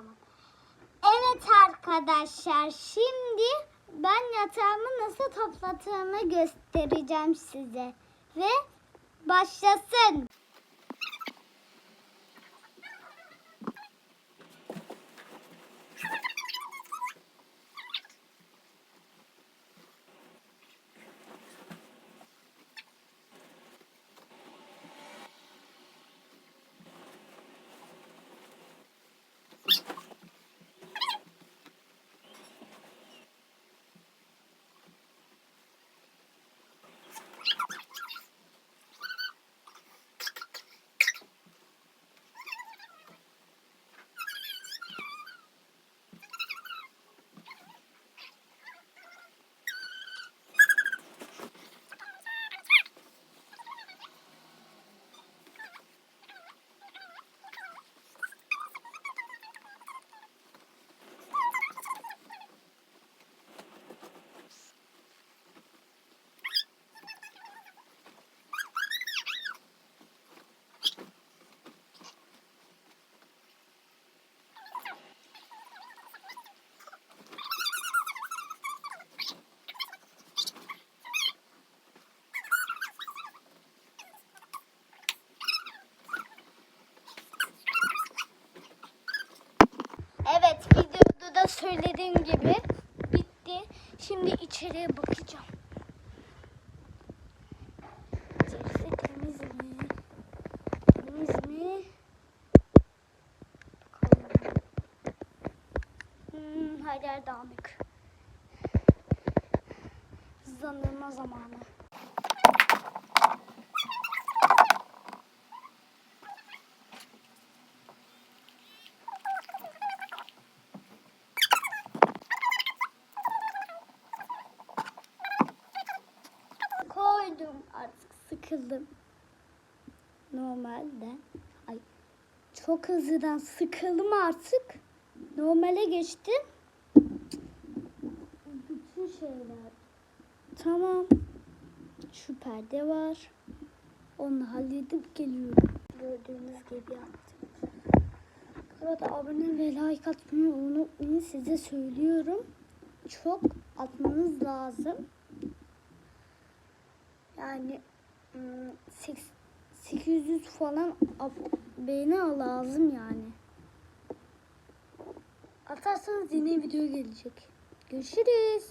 Tamam. Evet arkadaşlar şimdi ben yatağımı nasıl toplattığımı göstereceğim size. Ve başlasın. Evet videoda da söylediğim gibi bitti. Şimdi içeriye bakacağım. İçerisi temiz mi? Temiz mi? Hmm, her yer dağınık. Hızlandırma zamanı. Koydum artık sıkıldım. Normalde ay çok hızlıdan sıkıldım artık. Normale geçtim. Bütün şeyler tamam. Şu perde var. Onu halledip geliyorum. Gördüğünüz gibi yaptım. Burada abone ve like atmayı unutmayın. Size söylüyorum. Çok atmanız lazım. Yani ım, seks- 800 falan beğeni lazım yani. Atarsanız yine video gelecek. Görüşürüz.